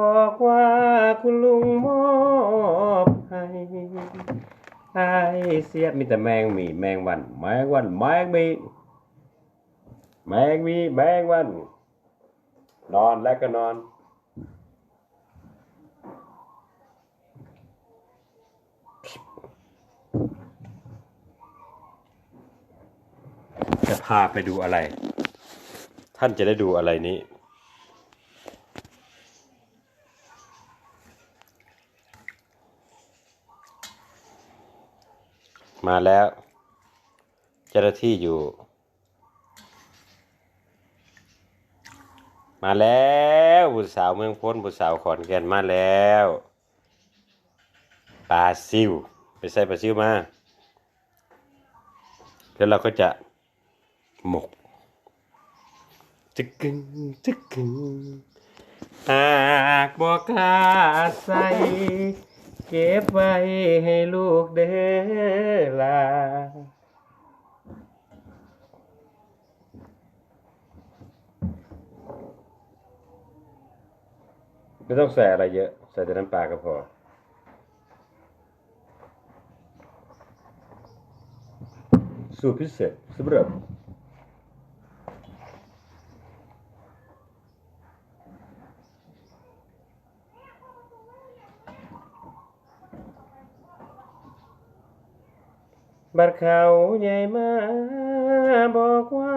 บอกว่าคุณลุงมอบให้ไอเสียมีแต่แมงมีแมงวัน แมงวัน แมงมี แมงมี แมงวัน นอนแล้วก็นอน จะพาไปดูอะไร ท่านจะได้ดูอะไรนี้ มาแล้ว เจ้าหน้าที่อยู่ มาแล้วบุตรสาวเมืองพ้นบุตรสาวขอนแก่นมาแล้วปลาซิวไปใส่ปลาซิวมาแล้วเราก็จะหมกจึกกึงจึกกึงหากบอกล้าใส่ เก็บไว้ให้ลูกเด้อลาไม่ต้องใส่อะไรเยอะ ใส่แต่น้ำปลาก็พอ สูตรพิเศษสำหรับ บัดเขาใหญ่มาบอกว่า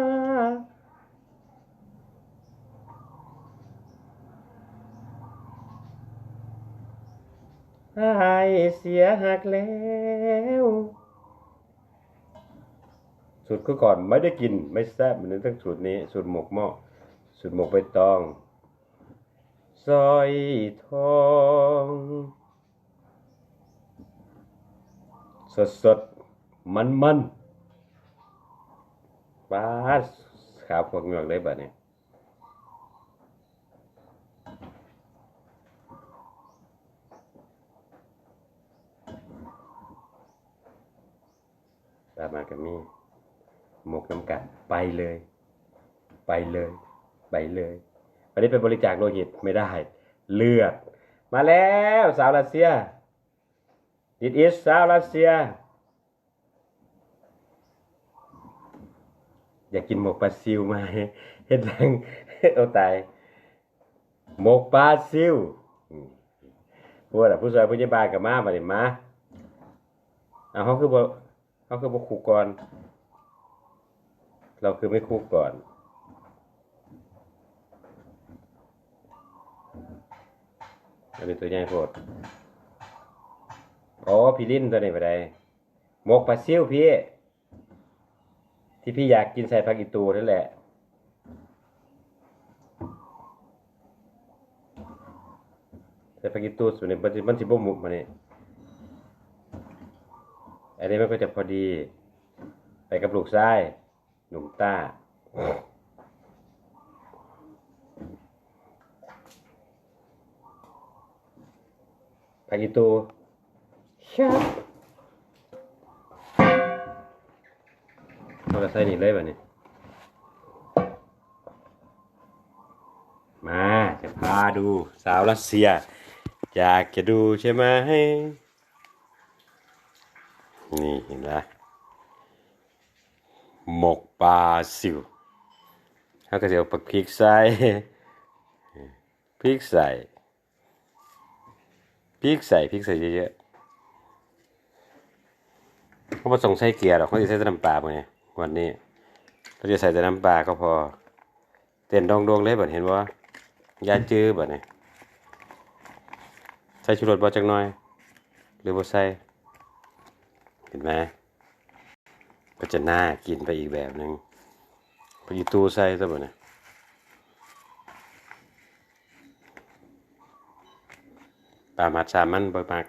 อายเสียหักแล้ว สูตรคือก่อนไม่ได้กินไม่แซ่บเหมือนทั้งสูตรนี้ สูตรหมกหม้อสูตรหมกใบตองซอยทอง สดสด มันมันปลาขาวพวกเหงือกได้บ่เนี่ยตามมากับมีหมกน้ำกันไปเลย ไปเลย ไปเลยวันนี้เป็นบริจาคโลหิตไม่ได้ เลือด มาแล้ว สาวรัสเซีย It is สาวรัสเซีย อยากกินหมกปลาซิวมาเฮ็ดแรงเอาตายหมกปลาซิวพวกน่ะผู้ช่วยพยาบาลกับมาบัดนี้มาเอาเขาคือบ่เขาคือบ่ขู่ก่อน เราคือไม่คุกก่อนอันนี้ตัวใหญ่โพดอ๋อพี่ลิ้นตัวนี้ไปได้หมกปลาซิวพี่ ที่พี่อยากกินใส่ผักอีตูนั่นแหละ ใส่ผักอีตูส่วนนี้มันมันสิบ่หมุกมาเนี่ยอันนี้มันก็จะพอดี ไปกับลูกชายหนุ่มต้าผักอีตูครับ ใส่นี่เลยแบบนี้ มาจะพาดูสาวรัสเซีย อยากจะดูใช่ไหมนี่เห็นไหมหมกปลาซิวเขาก็จะเอาปักพริกใส่พริกใส่พริกใส่พริกใส่เยอะๆเขาไม่งใส่เกลือหรอกเขาจะใส่แต่น้ำปลาไง วันนี้เขาจะใส่แต่น้ำปลาก็พอ เต้นดองดวงเลยบเห็นว่ายาจื้อแบบนี้ใส่ชูรสบ่จักหน่อย หรือบ่ใส่เห็นไหมก็จะน่ากินไปอีกแบบหนึ่งไปอยู่ตู้ใส่ซะบ่เนี่ยปลาหมัดสามันบ่มัก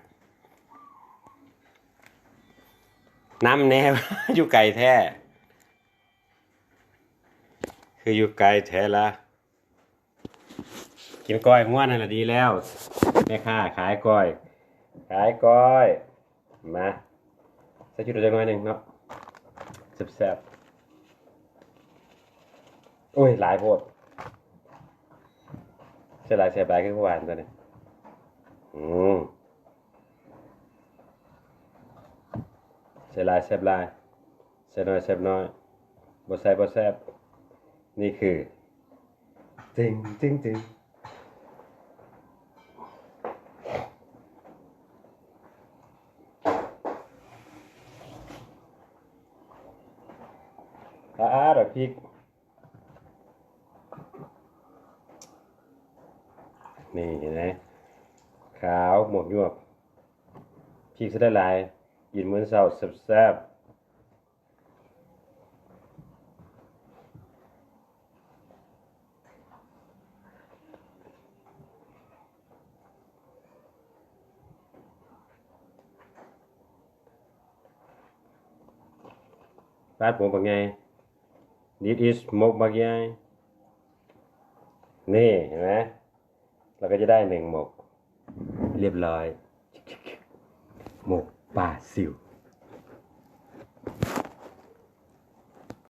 น้ำแนวอยู่ไกลแท้ คืออยู่ไกลแท้ละกินก้อยง่วนนั่นแหละดีแล้วแม่ค้าขายก้อย ขายก้อย มาใส่ชุดเล็กน้อยหนึ่งเนาะแซ่บๆโอ้ย หลายโพดใช่หลายแซ่บหลายขึ้นเมื่อวานตัวนี้อืมใส่ลายแซบลายใส่น้อยแซบน้อยบ่ใส่บ่แซบ นี่คือจริงจริงจริงอ่าดอกพริก นี่เห็นไหมขาวหมวกยวกพริกจะได้หลายกินเหมื้อเช้าแซ่บ ๆราดผมเป็นไง This is หมกบางยายนี่เห็นไหมเราก็จะได้หนึ่งหมก เรียบร้อยหมกป่าสิว